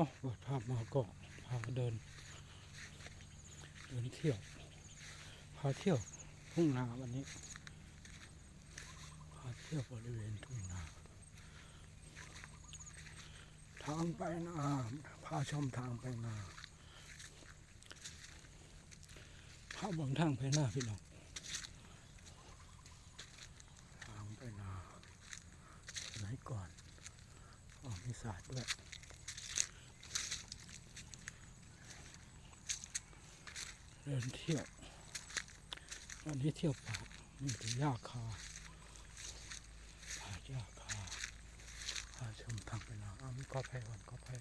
อาเปิดภาพมาก็พาเดิน เดินเที่ยว พาเที่ยวทุ่งนาวันนี้ พาเที่ยวบริเวณทุ่งนาทางไปนาพาชมทางไปนาพาบางทางไปนาพี่น้องทางไปนาสมัยก่อนอ๋อมีศาสตร์ด้วย ดินเที่ยววันนี้เที่ยวป่ามีแต่หญ้าคาป่าหญ้าคาพาชมทางไปนาอ้ามีกอไผ่ก่อนกอไผ่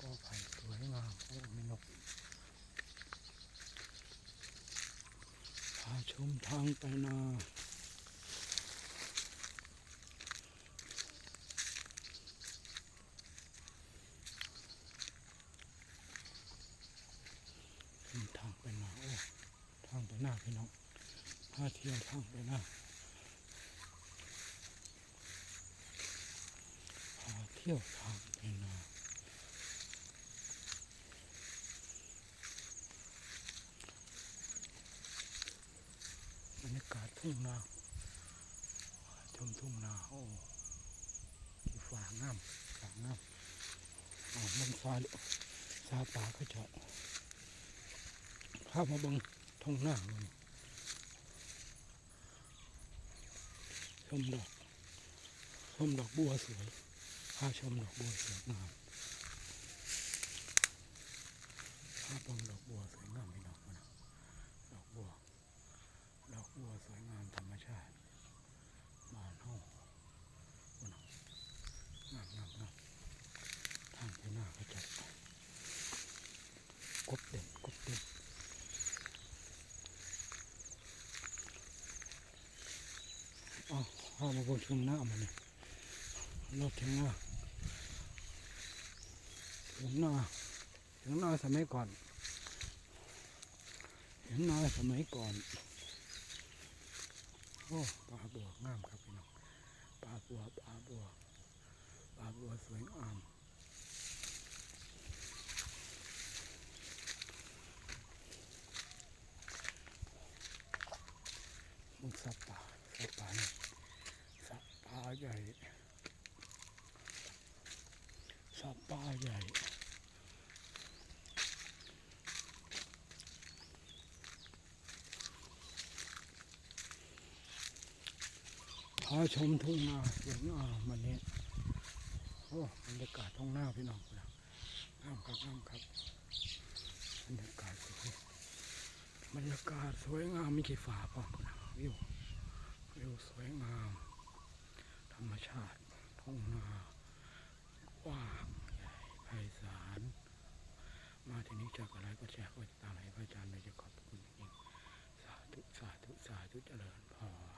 กอไผ่สวยงามโอ้มีนกพาชมทางไปนาชมทางไปนาโอ้ ทางไปหน้าพี่น้องพาเที่ยวทางไปหน้าพาเที่ยวทางไปหน้าบรรยากาศทุ่งนาชมทุ่งนาโอ้ที่ฝางามฝางามอ่าวมันฟ้าซาป่าก็จะพามาบัง ทุ่งนามันชมดอกชมดอกบัวสวยพาชมดอกบัวสวยงามพาเบังดอกบัวสวยงามพี่น้องนะดอกบัว ดอกบัวสวยงามธรรมชาติบ้านเฮาพุ่นน่ะงามงามงามทางไปหน้าก็จะกบเด่นกบเด่น พ่อมาบนชุมหน้ามันนี่รถถึงหน้าถึงหน้าถึงหน้าสมัยก่อนถึงหน้าสมัยก่อน โอ้ปลาบัวงามครับพี่น้องปลาบัวปลาบัวปลาบัวสวยงามมึงสับป่าสับป่านี่สับป่าใหญ่สับป่าใหญ่พาชมทุ่งนาสวยงามวันนี้โอ้บรรยากาศท้องหน้าพี่น้องนะงามครับงามครับบรรยากาศสวยบรรยากาศสวยงามมีกี่ฝาพ่อนะวิววิวสวยงาม รรมชาติทุ่งนากว้างใหญ่ไพศาลมาที่นี้จากอะไรก็แชร์ก็ตามให้พระอาจารย์เลยจะขอบคุณจริงสาธุสาธุสาธุเจริญพร